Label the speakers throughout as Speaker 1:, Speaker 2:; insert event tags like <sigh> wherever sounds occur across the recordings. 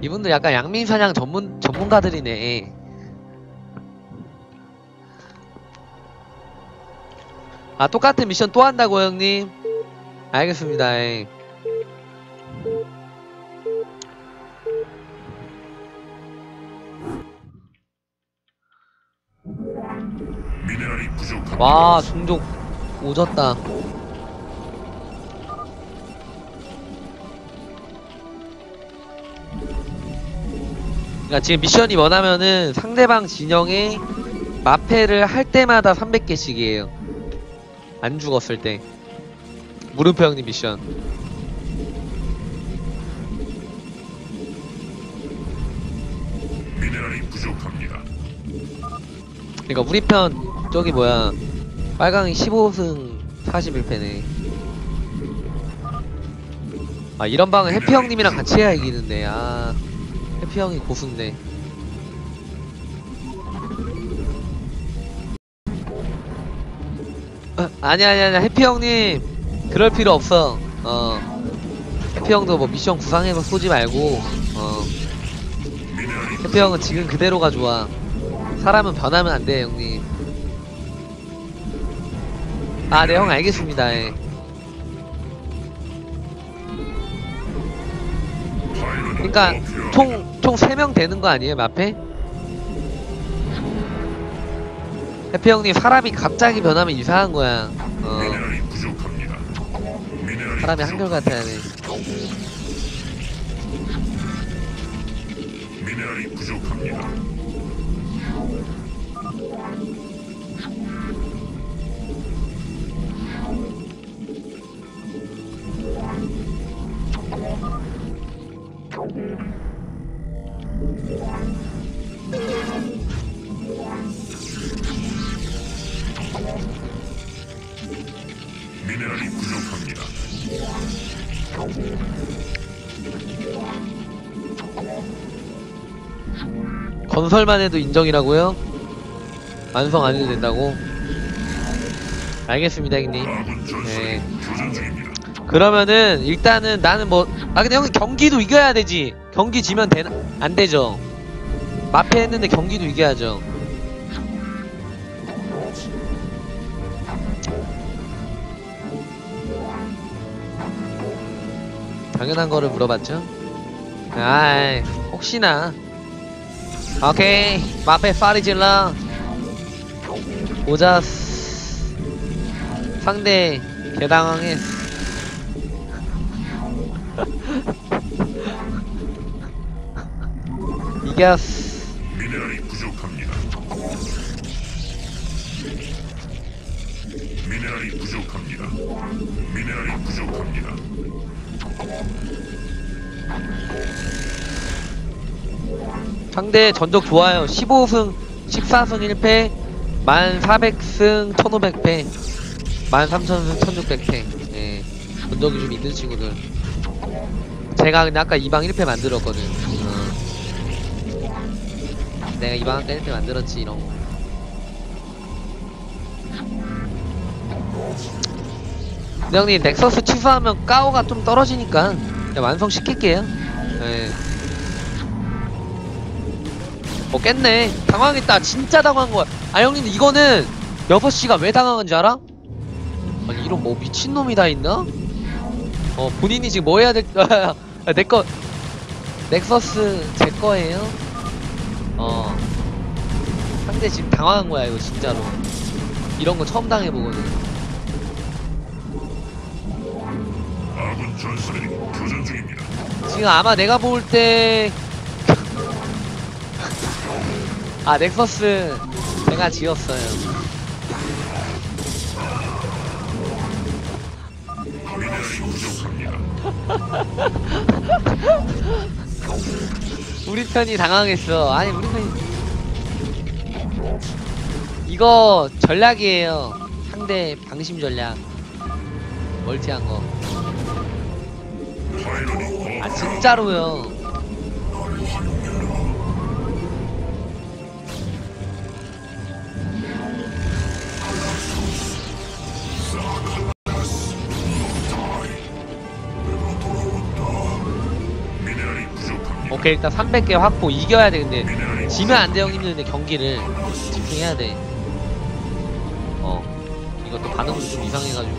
Speaker 1: 이분들 약간 양민 사냥 전문 전문가들이네. 아 똑같은 미션 또 한다고 요 형님? 알겠습니다. 예.
Speaker 2: 미네랄이 부족합니다.
Speaker 1: 와 종족 오졌다. 그러니까 지금 미션이 뭐냐면은 상대방 진영에 마패를 할 때마다 300개씩이에요. 안 죽었을 때. 물음표 형님 미션.
Speaker 2: 미네랄이 부족합니다.
Speaker 1: 그러니까 우리 편 저기 뭐야 빨강이 15승 41패네. 아 이런 방은 해피 형님이랑 같이 해야 이기는데 아 해피 형이 고수인데. 아, 아니 아니 아니 해피 형님 그럴 필요 없어. 어 해피 형도 뭐 미션 구상해서 쏘지 말고 어 해피 형은 지금 그대로가 좋아. 사람은 변하면 안 돼, 형님. 아, 네, 형 알겠습니다. 예. 그러니까. 총, 총 3명 되는 거 아니에요, 마페? 해피 형님, 사람이 갑자기 변하면 이상한 거야. 어, 사람이 한결같아야 돼.
Speaker 2: 미네랄이 부족합니다.
Speaker 1: 건설만 해도 인정이라고요? 완성 안 해도 된다고? 알겠습니다, 형님. 네. 그러면은 일단은 나는 뭐 아 근데 형님 경기도 이겨야 되지 경기 지면 되나 안 되죠 마페 했는데 경기도 이겨야죠 당연한 거를 물어봤죠 아이 혹시나 오케이 마페 파리 질러 오자스 상대 개당황했어 <laughs> 이겼어.
Speaker 2: 미네랄이 부족합니다. 미네랄이 부족합니다. 미네랄이 부족합니다.
Speaker 1: 상대 전적 좋아요. 15승, 14승 1패, 1400승 1500패, 13,000승 1600패. 예. 전적이 좀 있는 친구들. 제가 근데 아까 2방 1패 만들었거든. 어. 내가 2방 아까 1패 만들었지, 이런 거. 근데 형님, 넥서스 취소하면 까오가 좀 떨어지니까 그냥 완성시킬게요. 예. 어 깼네 당황했다 진짜 당황한 거야 아 형님 이거는 6시가 왜 당황한 줄 알아? 아니 이런 뭐 미친놈이 다 있나? 어 본인이 지금 뭐 해야 될.. <laughs> 아, 내거 넥서스 제 거예요? 어 상대 지금 당황한 거야 이거 진짜로 이런 거 처음 당해보거든
Speaker 2: 아군 전술이 교전 중입니다.
Speaker 1: 지금 아마 내가 볼 때 아 넥서스 제가 지었어요. <laughs> 우리 편이 당황했어. 아니 우리 편이 이거 전략이에요. 상대 방심 전략. 멀티한 거. 아 진짜로요. 오케이 일단 300개 확보 이겨야
Speaker 2: 미네랄이
Speaker 1: 지면 안 돼 형님들 근데 경기를 집중해야 돼. 어 이것도 반응도 좀 이상해가지고.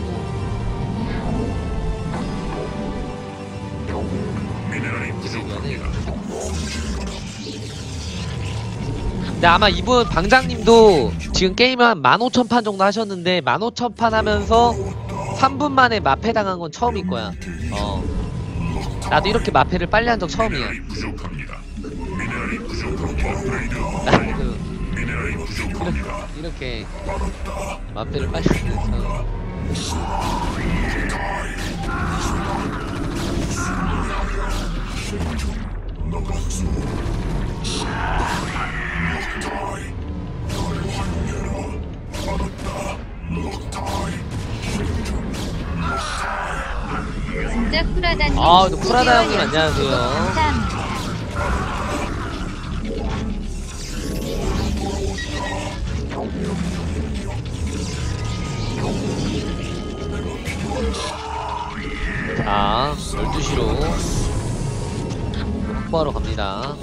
Speaker 1: 근데 아마 이분 방장님도 지금 게임 한 15,000판 정도 하셨는데 15,000판 하면서 3분 만에 마패 당한 건 처음일 거야. 어. 나도 이렇게 마패를 빨리 한 적 처음이야. 나도
Speaker 2: 부족합니다.
Speaker 1: 이렇게 마패를 빨리 하는 적 처음.
Speaker 3: 진짜 프라다님
Speaker 1: 아, 또
Speaker 3: 5개월
Speaker 1: 형님 안녕하세요. 자, 12시로 확보하러 갑니다.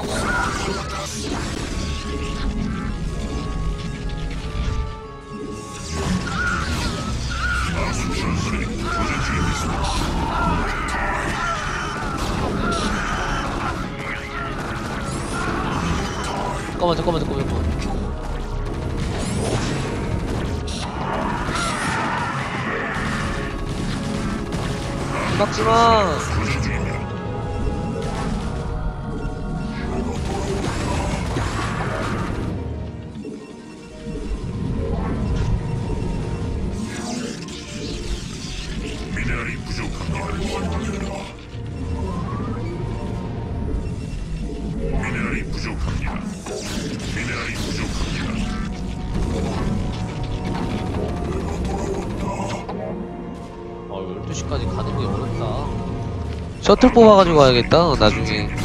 Speaker 1: 잠깐만, 잠깐만, 잠깐만, 잠깐만. 막지 마. 셔틀 뽑아가지고 가야겠다, 나중에.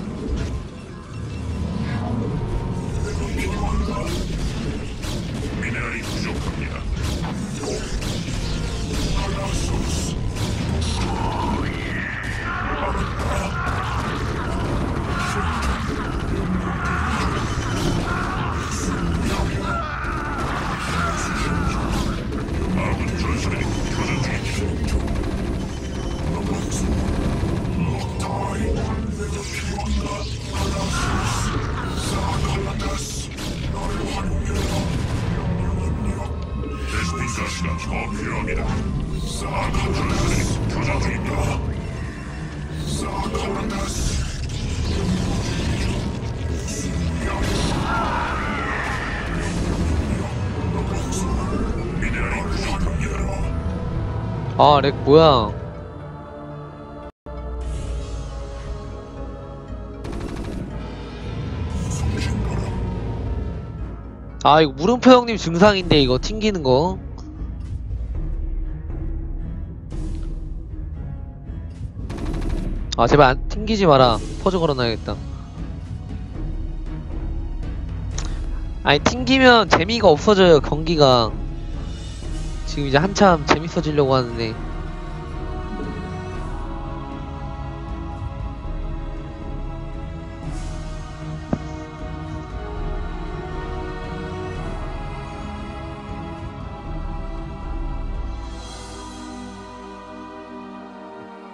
Speaker 2: 미 아,
Speaker 1: 렉 뭐야. 아, 이거 물음표 형님 증상인데, 이거 튕기는 거. 아, 제발 안 튕기지 마라. 퍼즈 걸어놔야겠다. 아니, 튕기면 재미가 없어져요, 경기가. 지금 이제 한참 재밌어지려고 하는데.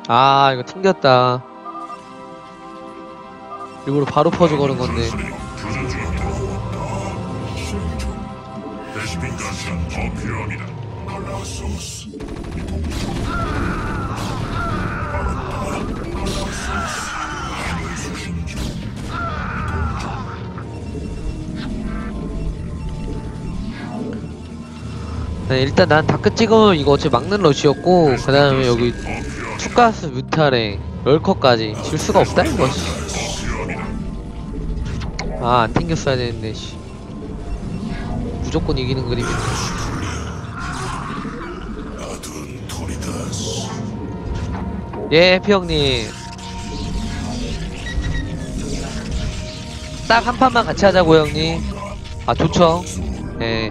Speaker 1: 아, 이거 튕겼다. 일부러 바로 퍼즈 거는 건데.
Speaker 2: 가스가 더 필요합니다.
Speaker 1: 네, 일단 난 다크 찍으면 이거 어차피 막는 러시였고, 그 다음에 여기. 투가스 뮤탈에 럴커까지 질 수가 없다, 이거. 씨.
Speaker 2: 더 필요합니다.
Speaker 1: 아, 안 튕겼어야 되는데, 씨. 무조건 이기는 그림인데. 예, 해피 형님. 딱 한 판만 같이 하자고요, 형님. 아, 좋죠. 예.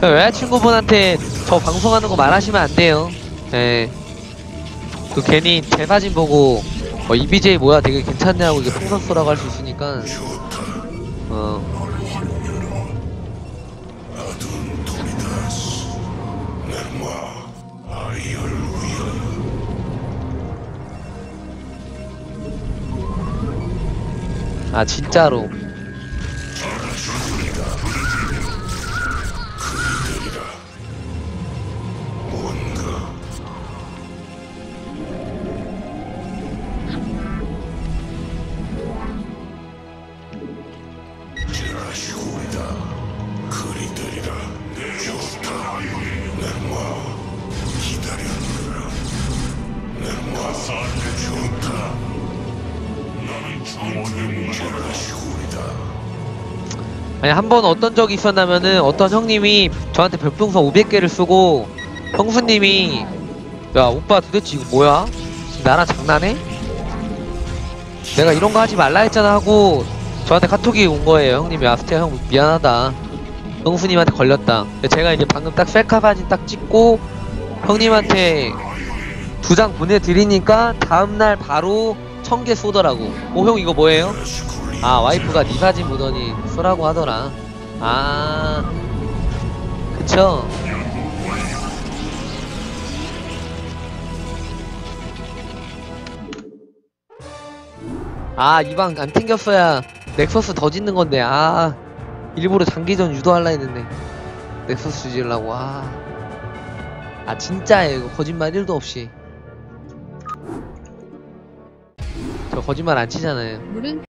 Speaker 1: 그 여자친구분한테 저 방송하는 거 말하시면 안 돼요. 예. 그 괜히 제 사진 보고 어, 이 BJ 뭐야 되게 괜찮네 하고 이게 풍선 쏘라고 할 수 있으니까 어
Speaker 2: 아
Speaker 1: 진짜로
Speaker 2: 뭔가 지라시오리다 그리들이라 내 좋다 넬마 기다렸느라 넬마 좋다
Speaker 1: 아니 한 번 어떤 적이 있었냐면은 어떤 형님이 저한테 별풍선 500개를 쓰고 형수님이 야 오빠 도대체 이거 뭐야? 나랑 장난해? 내가 이런 거 하지 말라 했잖아 하고 저한테 카톡이 온 거예요 형님이 아스티아 형 미안하다 형수님한테 걸렸다 제가 이제 방금 딱 셀카 사진 딱 찍고 형님한테 두 장 보내드리니까 다음날 바로 천개 쏘더라고. 오 형 이거 뭐예요? 아 와이프가 네 사진 보더니 쏘라고 하더라. 아 그쵸? 아 이 방 안 튕겼어야 넥서스 더 짓는 건데. 아 일부러 장기전 유도할라 했는데. 넥서스 지으려고. 아, 아 진짜예요. 이거 거짓말 1도 없이 저 거짓말 안 치잖아요.
Speaker 3: 물은